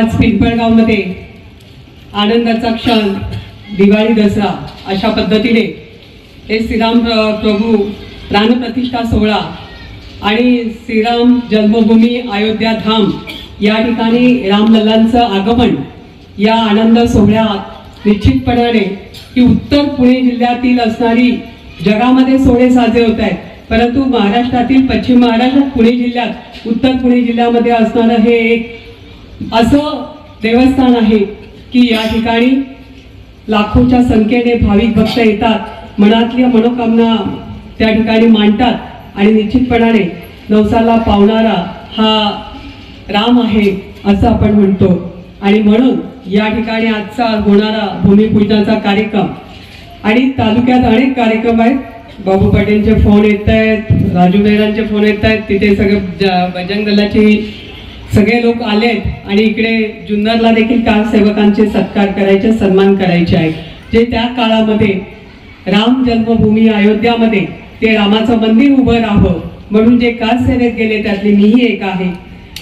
आज पिंपळगावमध्ये आनंदाचा क्षण दिवाळी दसरा अशा पद्धतीने हे श्रीराम प्रभू प्राणप्रतिष्ठा सोहळा आणि श्रीराम जन्मभूमी अयोध्या धाम या ठिकाणी रामलल्लांचं आगमन या आनंद सोहळ्यात निश्चितपणाने की उत्तर पुणे जिल्ह्यातील असणारी जगामध्ये सोहळे साजरे होत आहेत. परंतु महाराष्ट्रातील पश्चिम महाराष्ट्रात पुणे जिल्ह्यात उत्तर पुणे जिल्ह्यामध्ये असणारं हे एक असं देवस्थान आहे की या ठिकाणी लाखोच्या संख्येने भाविक भक्त येतात मनातल्या मनोकामना त्या ठिकाणी मांडतात आणि निश्चितपणाने नवसाला पावणारा हा राम आहे असं आपण म्हणतो. आणि म्हणून या ठिकाणी आजचा होणारा भूमिपूजनाचा कार्यक्रम आणि तालुक्यात अनेक कार्यक्रम आहेत. बाबू पाटीलचे फोन येत आहेत राजू मेहरांचे फोन येत आहेत तिथे सगळे ज- बजरंग दलाची सगळे लोक आलेत आणि इकडे जुन्नरला देखील काल सेवकांचे सत्कार करायचे सन्मान करायचे आहे जे त्या काळामध्ये राम जन्मभूमी अयोध्यामध्ये ते रामाचं मंदिर उभं राहावं म्हणून जे काल सेवेत गेले त्यातली मीही एक आहे.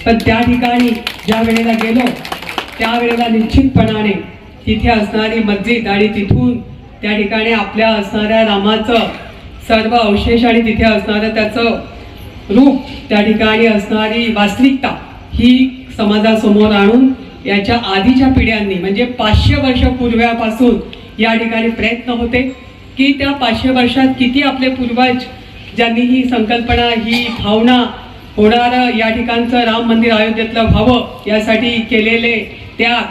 पण त्या ठिकाणी ज्या वेळेला गेलो त्यावेळेला निश्चितपणाने तिथे असणारी मस्जिद आणि तिथून त्या ठिकाणी आपल्या असणाऱ्या रामाचं सर्व अवशेष आणि तिथे असणारं त्याचं रूप त्या ठिकाणी असणारी वास्तविकता ही समाजासमोर आणून याच्या आधीच्या पिढ्यांनी म्हणजे पाचशे वर्ष पूर्व्यापासून या ठिकाणी प्रयत्न होते की त्या पाचशे वर्षात किती आपले पूर्वज ज्यांनी ही संकल्पना ही भावना होणारं या ठिकाणचं राम मंदिर अयोध्येतलं व्हावं यासाठी केलेले त्या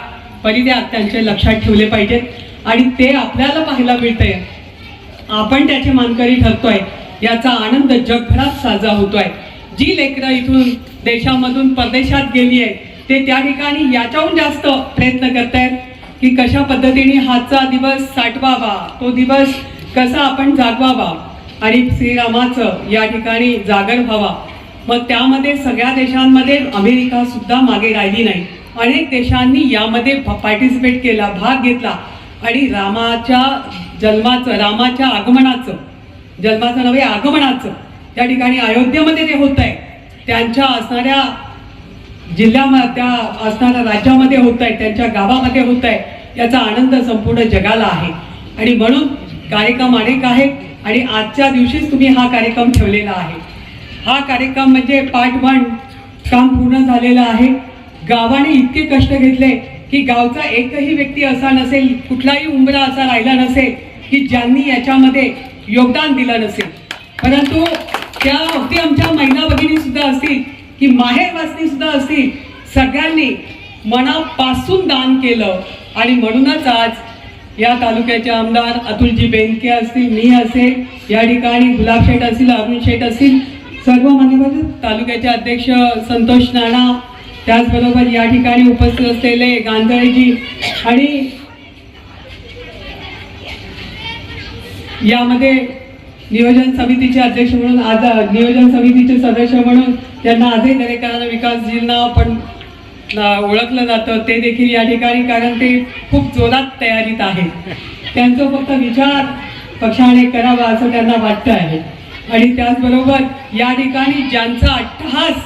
परिद्यात त्यांचे लक्षात ठेवले पाहिजेत आणि ते आपल्याला पाहायला मिळतंय. आपण त्याचे मानकरी ठरतोय. याचा आनंद जगभरात साजरा होतोय. जी लेकरं इथून देशामधून परदेशात गेली आहे. ते त्या ठिकाणी याच्याहून जास्त प्रयत्न करत आहेत की कशा पद्धतीने हाचा दिवस साठवावा तो दिवस कसा आपण जागवावा आणि श्रीरामाचं या ठिकाणी जागर व्हावा. मग त्यामध्ये सगळ्या देशांमध्ये अमेरिका सुद्धा मागे राहिली नाही. अनेक देशांनी यामध्ये पार्टिसिपेट केला भाग घेतला. आणि रामाच्या जन्माचं रामाच्या आगमनाचं जन्माचं नव्हे आगमनाचं त्या ठिकाणी अयोध्येमध्ये ते होत आहे त्यांच्या असणाऱ्या जिल्ह्यामध्ये त्या असणाऱ्या राज्यामध्ये होत आहे त्यांच्या गावामध्ये होत आहे याचा आनंद संपूर्ण जगाला आहे. आणि म्हणून कार्यक्रम अनेक आहेत आणि आजच्या दिवशीच तुम्ही हा कार्यक्रम ठेवलेला आहे. हा कार्यक्रम म्हणजे पार्ट वन काम पूर्ण झालेलं आहे. गावाने इतके कष्ट घेतले की गावचा एकही व्यक्ती असा नसेल कुठलाही उंबरा असा राहिला नसेल की ज्यांनी याच्यामध्ये योगदान दिलं नसेल. परंतु त्या आमच्या महिला भगिनी सुद्धा असतील की माहेरवासनी सुद्धा असतील सगळ्यांनी मनापासून दान केलं. आणि म्हणूनच आज या तालुक्याचे आमदार अतुलजी बेंके असतील मी असेल या ठिकाणी गुलाब शेठ असतील अरुण शेठ असतील सर्व मान्यवर तालुक्याचे अध्यक्ष संतोष नाणा त्याचबरोबर या ठिकाणी उपस्थित असलेले गांधळेजी आणि यामध्ये नियोजन समितीचे अध्यक्ष म्हणून आज नियोजन समितीचे सदस्य म्हणून त्यांना आजही दरेकरांना विकासजींना पण ओळखलं जातं. ते देखील या ठिकाणी कारण ते खूप जोरात तयारीत आहेत. त्यांचं फक्त विचार पक्षाने करावा असं त्यांना वाटतं आहे. आणि त्याचबरोबर या ठिकाणी ज्यांचा अट्टहास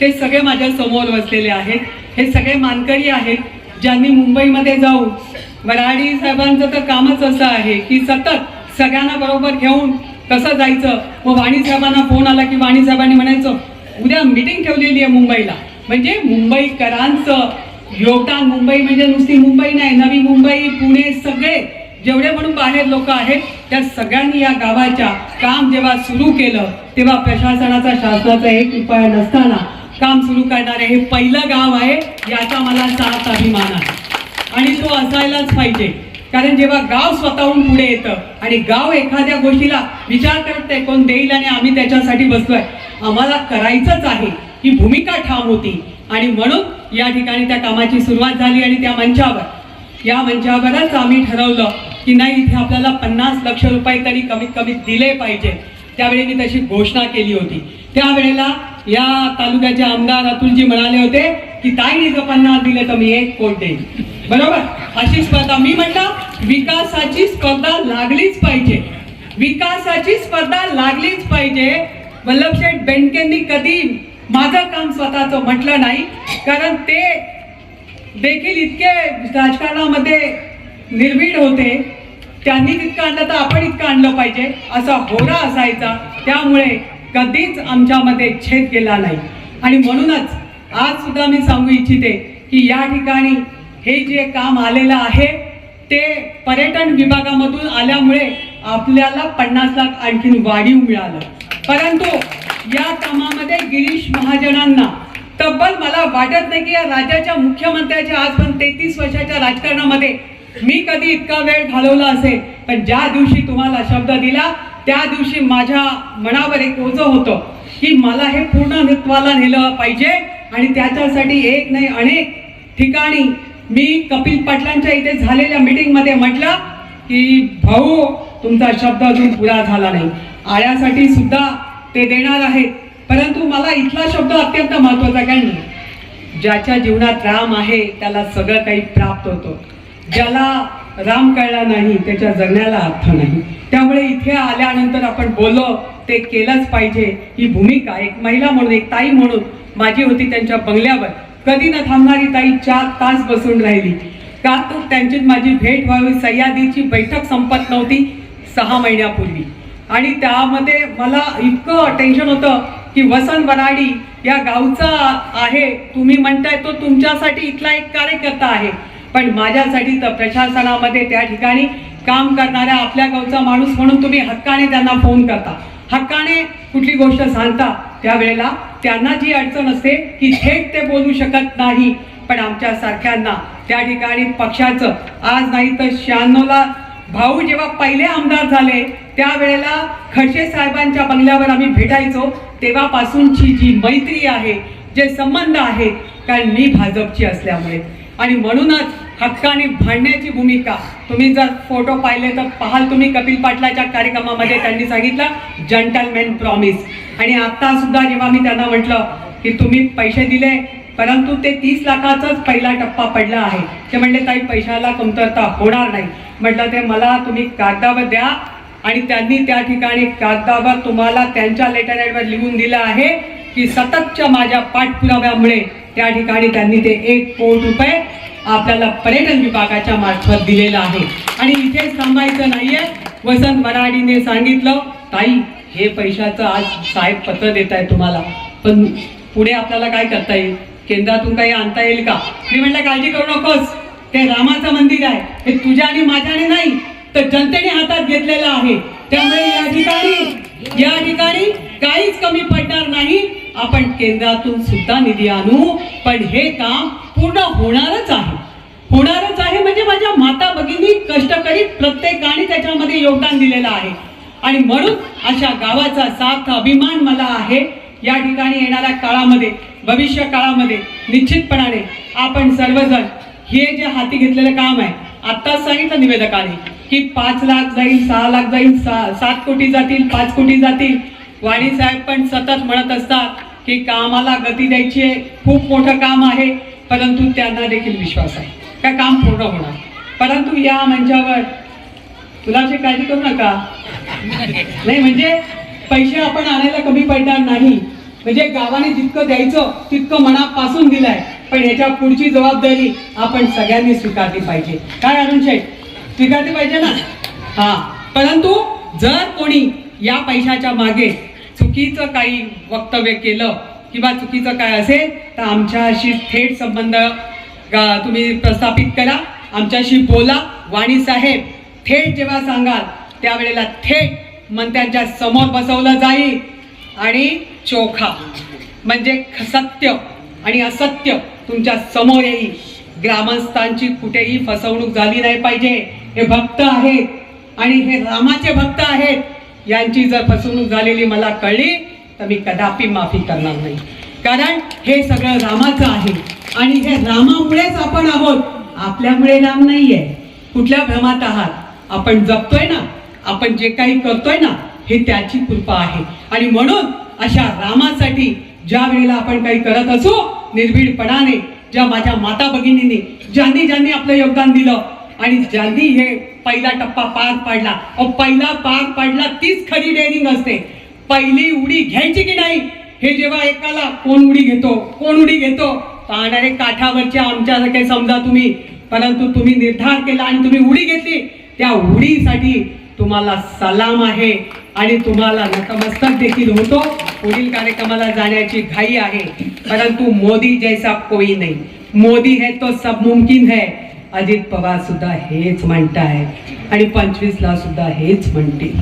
ते सगळे माझ्यासमोर बसलेले आहेत. हे सगळे मानकरी आहेत. ज्यांनी मुंबईमध्ये जाऊन वराडी साहेबांचं तर कामच असं आहे की सतत सगळ्यांना बरोबर घेऊन कसं जायचं. मग वाणीसाहेबांना फोन आला की वाणीसाहेबांनी म्हणायचं उद्या मिटिंग ठेवलेली आहे मुंबईला. म्हणजे मुंबईकरांचं योगदान मुंबई म्हणजे नुसती मुंबई नाही नवी मुंबई पुणे सगळे जेवढे म्हणून बाहेर लोक आहेत त्या सगळ्यांनी या गावाच्या काम जेव्हा सुरू केलं तेव्हा प्रशासनाचा शासनाचा एक उपाय नसताना काम सुरू करणारे हे पहिलं गाव आहे याचा मला साथ अभिमान आहे. आणि तो असायलाच पाहिजे. कारण जेव्हा गाव स्वतःहून पुढे येतं आणि गाव एखाद्या गोष्टीला विचार करत कोण देईल आणि आम्ही त्याच्यासाठी बसलोय आम्हाला करायचंच आहे ही भूमिका ठाम होती. आणि म्हणून या ठिकाणी त्या कामाची सुरुवात झाली आणि त्या मंचावर या मंचावरच आम्ही ठरवलं की नाही इथे आपल्याला पन्नास लक्ष रुपये तरी कमीत कमी दिले पाहिजे. त्यावेळी मी तशी घोषणा केली होती. त्यावेळेला या तालुक्याचे आमदार अतुलजी म्हणाले होते की ताईने जर पन्नास दिले तर मी एक कोट देईन. बरोबर? अशी स्पर्धा मी म्हटलं विकासाची स्पर्धा लागलीच पाहिजे. विकासाची स्पर्धा लागलीच पाहिजे. वल्लभशेठ बेंडकेंनी कधी माझं काम स्वतःचं म्हटलं नाही. कारण ते देखील इतके राजकारणामध्ये निर्भीड होते. त्यांनी तितकं आणलं तर आपण इतकं आणलं पाहिजे. असा होरा असायचा. त्यामुळे कधीच आमच्यामध्ये छेद गेला नाही. आणि म्हणूनच आज सुद्धा मी सांगू इच्छिते की या ठिकाणी हे जे काम आलेलं आहे ते पर्यटन विभागामधून आल्यामुळे आपल्याला पन्नास लाख आणखीन वाढीव मिळालं. परंतु या कामामध्ये गिरीश महाजनांना तब्बल मला वाटत नाही की या राज्याच्या मुख्यमंत्र्याच्या आज पण तेहतीस वर्षाच्या राजकारणामध्ये मी कधी इतका वेळ घालवला असेल. पण ज्या दिवशी तुम्हाला शब्द दिला त्या दिवशी माझ्या मनावर एक ओझं होतं की मला हे पूर्ण नृत्वाला नेलं पाहिजे आणि त्याच्यासाठी एक नाही अनेक ठिकाणी मी कपिल पाटलांच्या इथे झालेल्या मीटिंगमध्ये म्हटलं की भाऊ तुमचा शब्द अजून पुरा झाला नाही. आळ्यासाठी सुद्धा ते देणार आहेत. परंतु मला इथला शब्द अत्यंत महत्त्वाचा कारण ज्याच्या जीवनात राम आहे त्याला सगळं काही प्राप्त होतं. ज्याला राम कळला नाही त्याच्या जगण्याला अर्थ नाही. त्यामुळे इथे आल्यानंतर आपण बोललो ते केलंच पाहिजे. ही भूमिका एक महिला म्हणून एक ताई म्हणून माझी होती त्यांच्या बंगल्यावर. कधी न थांबणारी ताई चार तास बसून राहिली. का तर त्यांची माझी भेट व्हावी सह्यादीची बैठक संपत नव्हती सहा महिन्यापूर्वी. आणि त्यामध्ये मला इतकं टेन्शन होतं की वसंत वराडी या गावचा आहे तुम्ही म्हणताय तो तुमच्यासाठी इथला एक कार्यकर्ता आहे. पण माझ्यासाठी तर प्रशासनामध्ये त्या ठिकाणी काम करणाऱ्या आपल्या गावचा माणूस म्हणून तुम्ही हक्काने त्यांना फोन करता. हक्काने कुठली गोष्ट सांगता? त्यावेळेला त्यांना जी अडचण असते की थेट ते बोलू शकत नाही. पण आमच्या सारख्यांना त्या ठिकाणी पक्षाचं आज नाही तर शहाण्णवला भाऊ जेव्हा पहिले आमदार झाले त्यावेळेला खडसे साहेबांच्या बंगल्यावर आम्ही भेटायचो. तेव्हापासूनची जी मैत्री आहे जे संबंध आहे कारण मी भाजपची असल्यामुळे. आणि म्हणूनच हक्काने भांडण्याची भूमिका तुम्ही जर फोटो पाहिले तर पाहाल तुम्ही कपिल पाटलाच्या कार्यक्रमामध्ये त्यांनी सांगितलं जंटलमॅन प्रॉमिस आणि आता सुद्धा जेव्हा मी त्यांना म्हटलं की तुम्ही पैसे दिले परंतु ते तीस लाखाचाच पहिला टप्पा पडला आहे. ते म्हणले ताई पैशाला कमतरता होणार नाही. म्हटलं ते मला तुम्ही कागदावर द्या आणि त्यांनी त्या ठिकाणी कागदावर तुम्हाला त्यांच्या लेटरहेडवर लिहून दिलं आहे की सततच्या माझ्या पाठपुराव्यामुळे त्या ठिकाणी त्यांनी ते एक कोट रुपये आपल्याला पर्यटन विभागाच्या मार्फत दिलेलं आहे. आणि इथेच थांबायचं नाहीये. वसंत वराडीने सांगितलं ताई हे पैशाचं आज साहेब पत्र देत आहे तुम्हाला. पण पुढे आपल्याला काय करता येईल? केंद्रातून काही आणता येईल का? मी म्हटलं काळजी करू नकोस. ते रामाचं मंदिर आहे. हे तुझ्या आणि माझ्याने नाही तर जनतेने हातात घेतलेलं आहे. त्यामुळे या ठिकाणी या ठिकाणी काहीच कमी पडणार नाही. आपण केंद्रातून सुद्धा निधी आणू. पण हे काम पूर्ण होणारच आहे. होणारच आहे म्हणजे माझ्या माता भगिनी कष्ट करीत प्रत्येकाने त्याच्यामध्ये योगदान दिलेलं आहे. आणि म्हणून अशा गावाचा साथ अभिमान मला आहे. या ठिकाणी येणाऱ्या काळामध्ये भविष्य काळामध्ये निश्चितपणाने आपण सर्वजण हे जे हाती घेतलेलं काम आहे आत्ताच सांगितलं निवेदकाने की पाच लाख जाईल सहा लाख जाईल सा- सात कोटी जातील पाच कोटी जातील. वाणी साहेब पण सतत म्हणत असतात की कामाला गती द्यायची आहे खूप मोठं काम आहे परंतु त्यांना देखील विश्वास आहे. का काम पूर्ण होणार? परंतु या मंचावर मुलाची काळजी करू नका. नाही म्हणजे पैसे आपण आणायला कमी पडणार नाही. म्हणजे गावाने जितकं द्यायचं तितकं मनापासून दिलंय. पण याच्या पुढची जबाबदारी आपण सगळ्यांनी स्वीकारली पाहिजे. काय अरुण शेठ? स्वीकारली पाहिजे ना? हा. परंतु जर कोणी या पैशाच्या मागे चुकीचं काही वक्तव्य केलं किंवा चुकीचं काय असेल तर आमच्याशी थेट संबंध तुम्ही प्रस्थापित करा. आमच्याशी बोला. वाणी साहेब थेट जेव्हा सांगाल त्यावेळेला थेट मंत्र्यांच्या समोर बसवलं जाईल. आणि चोखा. म्हणजे ख- सत्य आणि असत्य तुमच्यासमोर येईल. ग्रामस्थांची कुठेही फसवणूक झाली नाही पाहिजे. हे भक्त आहेत. आणि हे रामाचे भक्त आहेत. यांची जर फसवणूक झालेली मला कळली तर मी कदापि माफी करणार नाही. कारण हे सगळं रामाचं आहे. आणि हे रामामुळेच आपण आहोत. आपल्यामुळे राम नाही आहे कुठल्या भ्रमात आहात? आपण जपतोय ना आपण जे काही करतोय ना हे त्याची कृपा आहे. आणि म्हणून अशा रामासाठी ज्या वेळेला आपण काही करत असू निर्भीडपणाने ज्या माझ्या माता भगिनींनी ज्यांनी ज्यांनी आपलं योगदान दिलं आणि ज्यांनी हे पहिला टप्पा पार पाडला पहिला पार पाडला तीच खरी डेअरिंग असते. पहिली उडी घ्यायची की नाही हे जेव्हा एकाला कोण उडी घेतो कोण उडी घेतो पाहणारे काठावरचे काही समजा तुम्ही परंतु तुम्ही निर्धार केला आणि तुम्ही उडी घेतली त्या उडीसाठी तुम्हाला सलाम आहे आणि तुम्हाला नतमस्तक देखील होतो. पुढील कार्यक्रमाला जाण्याची घाई आहे. परंतु मोदी जैसा कोई नाही. मोदी है तो सब मुमकिन है. अजित पवार सुद्धा हेच म्हणताय. आणि पंचवीसला सुद्धा हेच म्हणतील.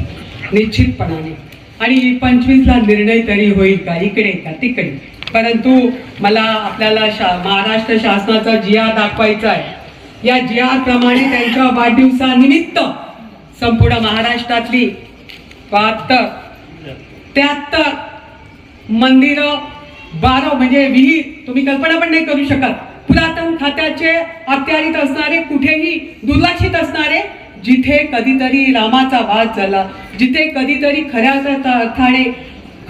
निश्चितपणाने. आणि पंचवीसला निर्णय तरी होईल का? इकडे का? तिकडे. परंतु मला आपल्याला शा महाराष्ट्र शासनाचा जिया दाखवायचा आहे. या ज्याप्रमाणे त्यांच्या वाढदिवसानिमित्त संपूर्ण महाराष्ट्रातली बहात्तर त्याहत्तर मंदिरं बारो म्हणजे विहीर तुम्ही कल्पना पण नाही करू शकत. पुरातन खात्याचे अखत्यारीत असणारे कुठेही दुर्लक्षित असणारे जिथे कधीतरी रामाचा वाद झाला जिथे कधीतरी खऱ्या अर्थाने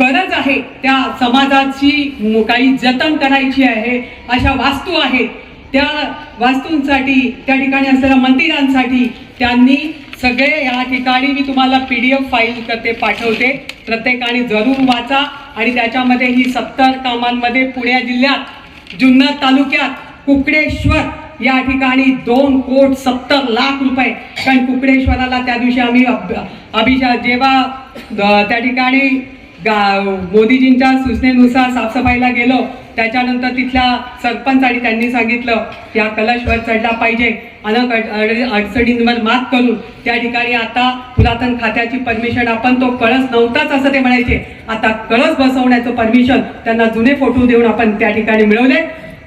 गरज आहे त्या समाजाची काही जतन करायची आहे अशा वास्तू आहेत. त्या वास्तूंसाठी त्या ठिकाणी असलेल्या मंदिरांसाठी त्यांनी सगळे या ठिकाणी मी तुम्हाला पी डी एफ फाईल करते पाठवते. प्रत्येकाने जरूर वाचा आणि त्याच्यामध्ये ही सत्तर कामांमध्ये पुणे जिल्ह्यात जुन्नर तालुक्यात कुकडेश्वर या ठिकाणी दोन कोट सत्तर लाख रुपये. कारण कुकडेश्वराला त्या दिवशी आम्ही अभ- अभिषा जेव्हा त्या ठिकाणी गा मोदीजींच्या सूचनेनुसार साफसफाईला गेलो. त्याच्यानंतर तिथल्या सरपंच आणि त्यांनी सांगितलं या कलशवर चढला पाहिजे. अनेक अडचणींवर मात करून त्या ठिकाणी आता पुरातन खात्याची परमिशन आपण तो कळस नव्हताच असं ते म्हणायचे. आता कळस बसवण्याचं परमिशन त्यांना जुने फोटो देऊन आपण त्या ठिकाणी मिळवले.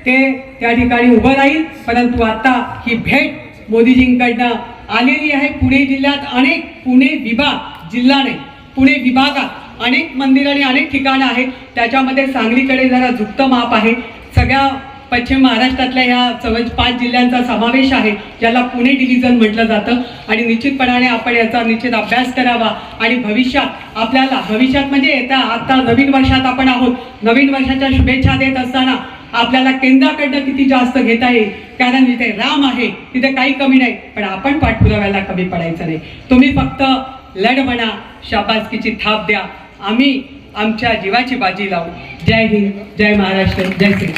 ते त्या ठिकाणी उभं राहील. परंतु आता ही भेट मोदीजींकडनं आलेली आहे. पुणे जिल्ह्यात अनेक पुणे विभाग जिल्हा नाही पुणे विभागात अनेक मंदिर आणि अनेक ठिकाणं आहेत. त्याच्यामध्ये सांगलीकडे जरा झुकतं माप आहे. सगळ्या पश्चिम महाराष्ट्रातल्या ह्या चव पाच जिल्ह्यांचा समावेश आहे ज्याला पुणे डिव्हिजन म्हटलं जातं. आणि निश्चितपणाने आपण याचा निश्चित अभ्यास करावा. आणि भविष्यात आपल्याला भविष्यात म्हणजे येत्या आता नवीन वर्षात आपण आहोत. नवीन वर्षाच्या शुभेच्छा देत असताना आपल्याला केंद्राकडनं किती जास्त घेता येईल? कारण जिथे राम आहे. तिथे काही कमी नाही. पण आपण पाठपुराव्याला कमी पडायचं नाही. तुम्ही फक्त लढ म्हणा शाबासकीची थाप द्या. आम्ही आमच्या जीवाची बाजी लावू. जय हिंद जय महाराष्ट्र जय श्री